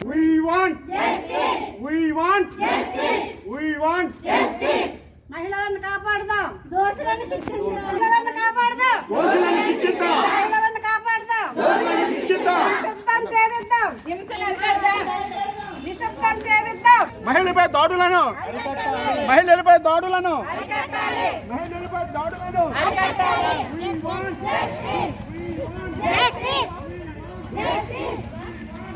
We want justice. We want justice. We want justice. మహిళలను కాపాడదాం. దోషులను శిక్షించాం మహిళలను కాపాడదాం. దోషులను శిక్షిద్దాం మహిళలను కాపాడదాం. దోషులను శిక్షిద్దాం నిశ్శబ్దం ఛేదిద్దాం హింసను అరికడదాం నిశ్శబ్దం ఛేదిద్దాం మహిళలపై దాడులను. మహిళలపై దాడులను. మహిళలపై దాడులను.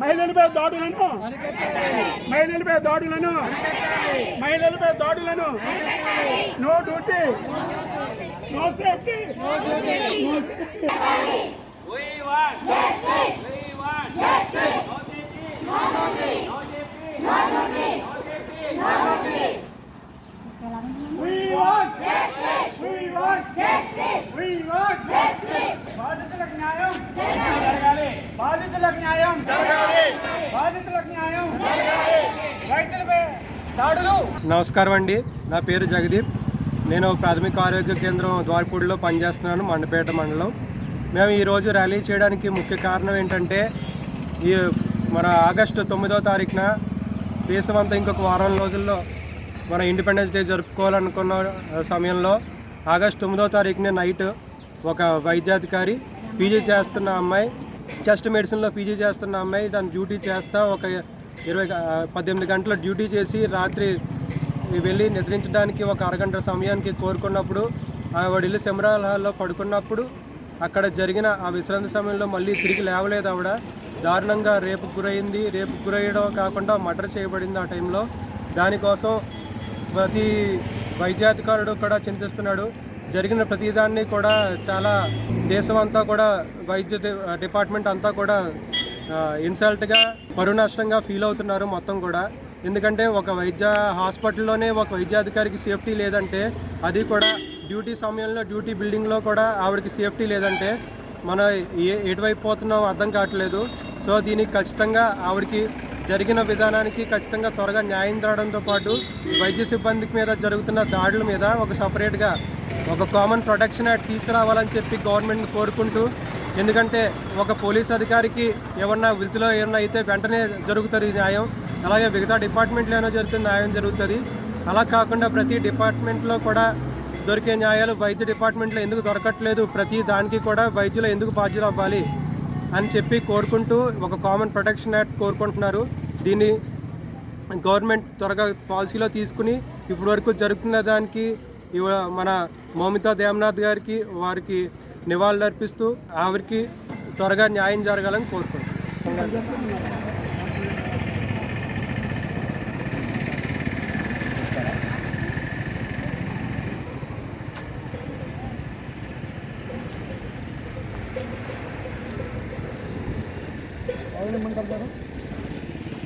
మహిళలపై దాడులను మహిళలపై దాడులను మహిళలపై దాడులను no duty no safety We want We want No safety No safety No safety No safety We want justice. We want justice. We want justice. బాధితులకు న్యాయం. జరగాలి. బాధితులకు న్యాయం. జరగాలి. బాధితులకు న్యాయం. జరగాలి. రైతులపై దాడులు. నమస్కారం అండి. నా పేరు జగదీప్. నేను ప్రాథమిక ఆరోగ్య కేంద్రం ద్వారపూడిలో పనిచేస్తున్నాను మండపేట మండలం. మేము ఈరోజు ర్యాలీ చేయడానికి ముఖ్య కారణం ఏంటంటే ఈ మన ఆగస్టు తొమ్మిదో తారీఖున దేశమంతా ఇంకొక వారం రోజుల్లో మన ఇండిపెండెన్స్ డే జరుపుకోవాలనుకున్న సమయంలో ఆగస్టు తొమ్మిదో తారీఖున నైట్ ఒక వైద్యాధికారి పీజీ చేస్తున్న అమ్మాయి చెస్ట్ మెడిసిన్లో పీజీ చేస్తున్న అమ్మాయి దాని డ్యూటీ చేస్తా ఒక ఇరవై పద్దెనిమిది గంటల డ్యూటీ చేసి రాత్రి వెళ్ళి నిద్రించడానికి ఒక అరగంట సమయానికి కోరుకున్నప్పుడు ఆవిడ ఇల్లు సెమరాల్ హాల్లో పడుకున్నప్పుడు అక్కడ జరిగిన ఆ విశ్రాంతి సమయంలో మళ్ళీ తిరిగి లేవలేదు ఆవిడ. దారుణంగా రేపు గురైంది. రేపు గురయ్యడం కాకుండా మర్డర్ చేయబడింది ఆ టైంలో. దానికోసం ప్రతి వైద్యాధికారుడు కూడా చింతిస్తున్నాడు. జరిగిన ప్రతిదాన్ని కూడా చాలా దేశం అంతా కూడా వైద్య డిపార్ట్మెంట్ అంతా కూడా ఇన్సల్ట్గా పరునష్టంగా ఫీల్ అవుతున్నారు మొత్తం కూడా. ఎందుకంటే ఒక వైద్య హాస్పిటల్లోనే ఒక వైద్యాధికారికి సేఫ్టీ లేదంటే అది కూడా డ్యూటీ సమయంలో డ్యూటీ బిల్డింగ్లో కూడా ఆవిడకి సేఫ్టీ లేదంటే మనం ఏ ఎటువైపు పోతున్నామో అర్థం కావట్లేదు. సో దీనికి ఖచ్చితంగా ఆవిడకి జరిగిన విధానానికి ఖచ్చితంగా త్వరగా న్యాయం జరగడంతో పాటు వైద్య సిబ్బందికి మీద జరుగుతున్న దాడుల మీద ఒక సపరేట్గా ఒక కామన్ ప్రొటెక్షన్ యాక్ట్ తీసుకురావాలని చెప్పి గవర్నమెంట్ని కోరుకుంటూ ఎందుకంటే ఒక పోలీస్ అధికారికి ఏమన్నా వృత్తిలో ఏమన్నా అయితే వెంటనే జరుగుతుంది న్యాయం. అలాగే మిగతా డిపార్ట్మెంట్లో ఏమైనా జరుగుతుంది న్యాయం జరుగుతుంది. అలా కాకుండా ప్రతి డిపార్ట్మెంట్లో కూడా దొరికే న్యాయాలు వైద్య డిపార్ట్మెంట్లో ఎందుకు దొరకట్లేదు ప్రతి దానికి కూడా వైద్యులు ఎందుకు బాధ్యత అవ్వాలి అని చెప్పి కోరుకుంటూ ఒక కామన్ ప్రొటెక్షన్ యాక్ట్ కోరుకుంటున్నారు. దీన్ని గవర్నమెంట్ త్వరగా పాలసీలో తీసుకుని ఇప్పటివరకు జరుగుతున్న దానికి ఇవ మన మౌమితా దేవనాథ్ గారికి వారికి నివాళులు అర్పిస్తూ ఆవిరికి త్వరగా న్యాయం జరగాలని కోరుకుంటున్నాను ఏమంటారు సార్